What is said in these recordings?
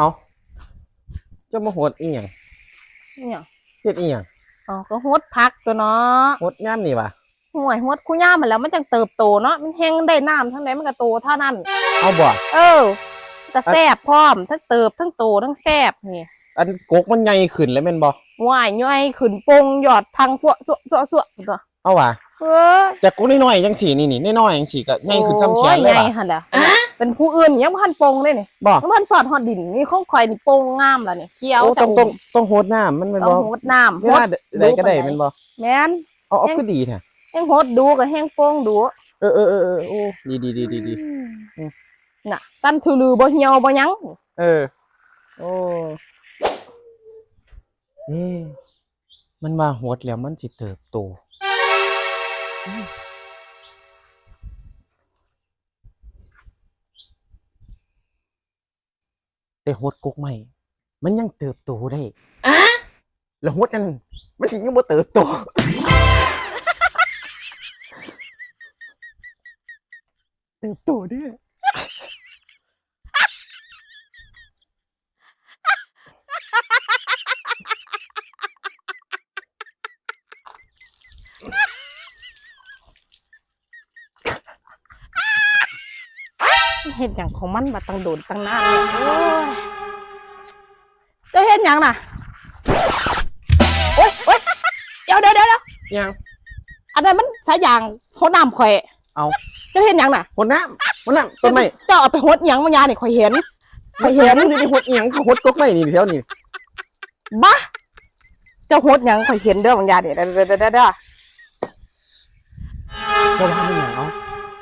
เอาเจะมาโหดอีหยังเนี่ยเฮ็ดอีหยังอ๋อก็ฮดพักตัวเนาะโหดย่ามนี่วะห่วยฮดคู่ย่ามันแล้วมันจังเติบโตเนาะมันแห้งได้น้ำทั้งไหนมันก็โตเท่านั้น เอาบ่ เออก็แซ่บพร้อมทั้งเติบทั้งโตทั้งแซ่บนี่อันกกมันใหญ่ขึ้นแล้วแม่นบ่ว่ายย่อยขึ้นปงหยอดทางพวกสวสวสวตัวเอาว่ะ เออจากกกน้อยๆจังสี่นี่นี่น้อยๆจังสี่ก็ใหญ่ขึ้นซ้ำแขนเลยโอ้ใหญ่ว่ะหั่นแหละเป็นผู้อื่นยังพันปงเลยนี่บ่ ยังพันสอดหอดดินนี่ของข่อยนี่ปงงามแล้วนี่เคี้ยวโอ้จะต้องต้องต้องโหดน้ำมันแม่นต้บ่องฮดน้ำเวลาใดก็ได้แม่นบ่แม่นเอาเอาก็ดีแท้แห้งฮดดูกับแห้งปงดูเออเออเออเออโอ้ดีดีดีดีดีอืมน่ะตันทุลือบ่เหี่ยวบ่หยังเออ โอ้เอ๊ะมันว่าโหดแล้วมันสิเติบโตอืม แต่โหดกกใหม่ มันยังเติบโตได้แล้วโหดนั้นมันสิยังบ่เติบโตเติบโตเด้ เฮ็ดหยังของมันมาตั้งโดนตั้งนานแล้วโอ้ยเจะเฮ็ดหยังน่ะโอ๊ยโอ๊ยเดี๋ยวเดี๋ยวเดี๋ยวเดี๋ยวยังอันนั้นมันสายยางเขาน้ำข่อยเอาเจะเฮ็ดหยังน่ะหดน้ำหดน้ำต้นไม้เจ้าเอาไปหดหยังบางอยางนี่ข่อยเห็นข่อยเห็เห็นนนี่ไปหดอีหยังเขาหดกกไม้นี่แถวนี่บ้าเจ้าหดหยังข่อยเห็นเด้อบางอยางนี่เด้อเด้อเด้อเด้อเด้อเจ้าว่าเป็นหยังเอา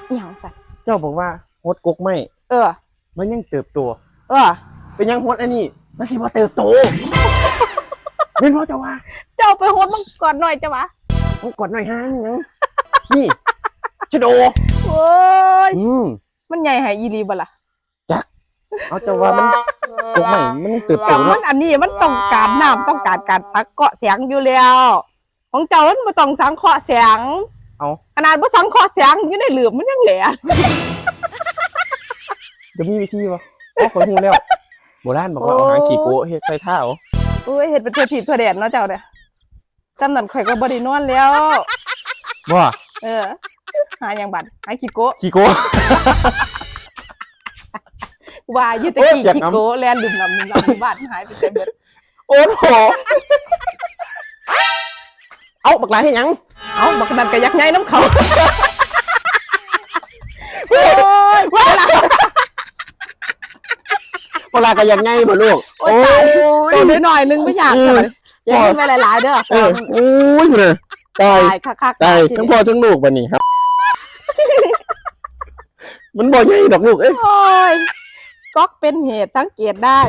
อิหยังสัตว์เจ้าบอกว่า หดกกไม้เออ มันยังเติบโตเออ เป็นยังหดอันนี้มันสิว่าเติบโตเป็นเพราะเจ้าว่าเจ้าไปหดมันก่อนหน่อยจ้ะวะเอากดหน่อยฮะยังนี่ชะโดโอ้ยอืมมันใหญ่ให้อีหลีบ่ล่ะเอาเจ้าว่ามันกกไม้มันยังเติบโตแต่มัเนาะนอันนี้มันต้องการน้ำต้องการการสังเกาะเสียงอยู่แล้วของเจ้ามันบ่ต้องสังเคราะห์เสียงเอาขนาดบ่สังเคราะห์เสียงอยู่ในเหลือมมันยังแหล จะมีวิธีวะโอ้คนหูแล้วโบราณบอกว่าเอาหางขี่โกะเฮ็ดใส่เท้าอุ้ยเฮ็ดเป็นเทื่อผิดเทื่อแดนเนาะเจ้าเนี่ยจำนั้นข่อยก็บ่ได้นอนแล้วว่าเออ หาหยังบัดหาขี้โกะขี่โกะ ว่าอยู่แตะโอ้ยกี้อยากขี้นำโกะแล่นดื่มน้ำดื่มน้ำในบ้านหายไปแต่เบิดโอ้โหเอาบักหลายให้หยัง เอ้าบักนั้นก็ยักใหญ่น้ำเขา โอ้ยว่าล่ะ เวลาก็ยังไงบ่ลูก โอ้ยตายตัวน้อยๆนึงไม่อยากเลยอย่าให้ไปหลายๆเด้อเออโอ้ยเลยตาย ตายคักๆตายทั้งพ่อทั้งลูกบันนี้ครับ มันบ่ใหญ่ดอกลูกเอ้ยโอ้ยก๊อกเป็นเหตุสังเกตได้